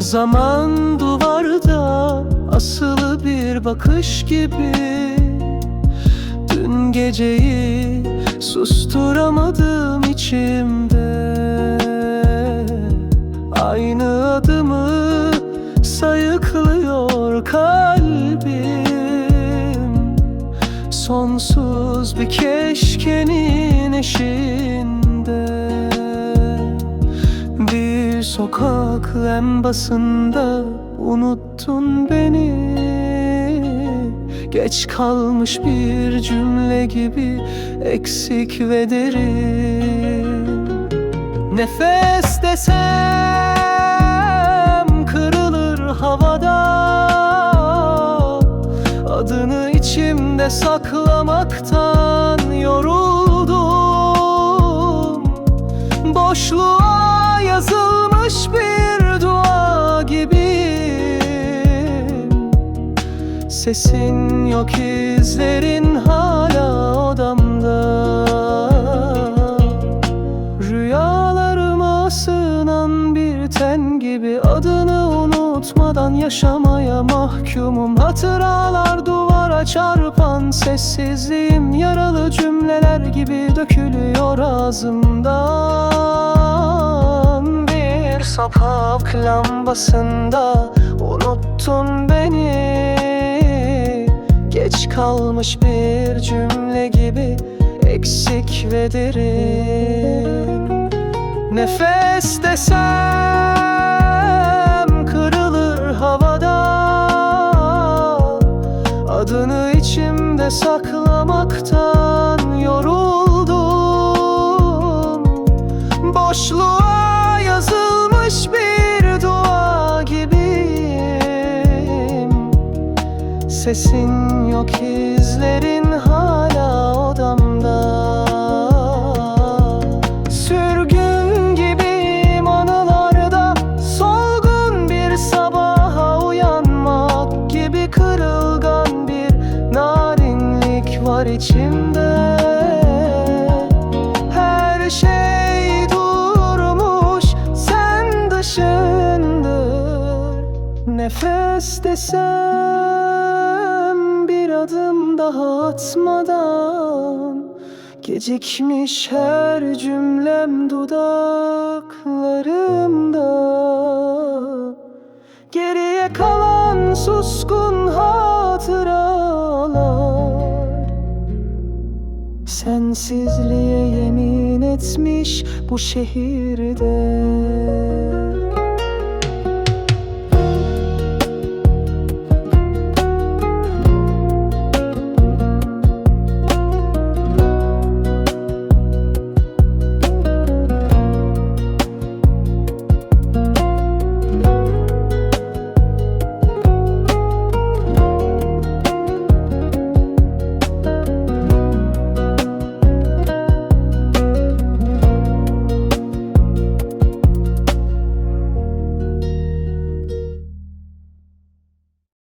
Zaman duvarda asılı bir bakış gibi. Dün geceyi susturamadım içimde. Aynı adımı sayıklıyor kalbim. Sonsuz bir keşkenin eşiğinde sokak lambasında unuttun beni. Geç kalmış bir cümle gibi eksik ve derin. Nefes desem kırılır havada. Adını içimde saklamaktan yoruldum. Boşluğa yazılmış bir dua gibiyim Sesin yok izlerin hala odamda. Rüyalarıma sığınan bir ten gibi Adını unutmadan yaşamaya mahkumum. Hatıralar duvara çarpan sessizliğim Yaralı cümleler gibi dökülüyor ağzımdan sokak lambasında unuttun beni. Geç kalmış bir cümle gibi eksik ve derin. Nefes desem kırılır havada. Adını içimde saklamaktan Sesin yok izlerin hala odamda. Sürgün gibiyim anılarda Solgun bir sabaha uyanmak gibi Kırılgan bir narinlik var içimde. Her şey durmuş sen dışındır. Nefes adım daha atmadan Gecikmiş her cümlem dudaklarımda. Geriye kalan suskun hatıralar Sensizliğe yemin etmiş bu şehirde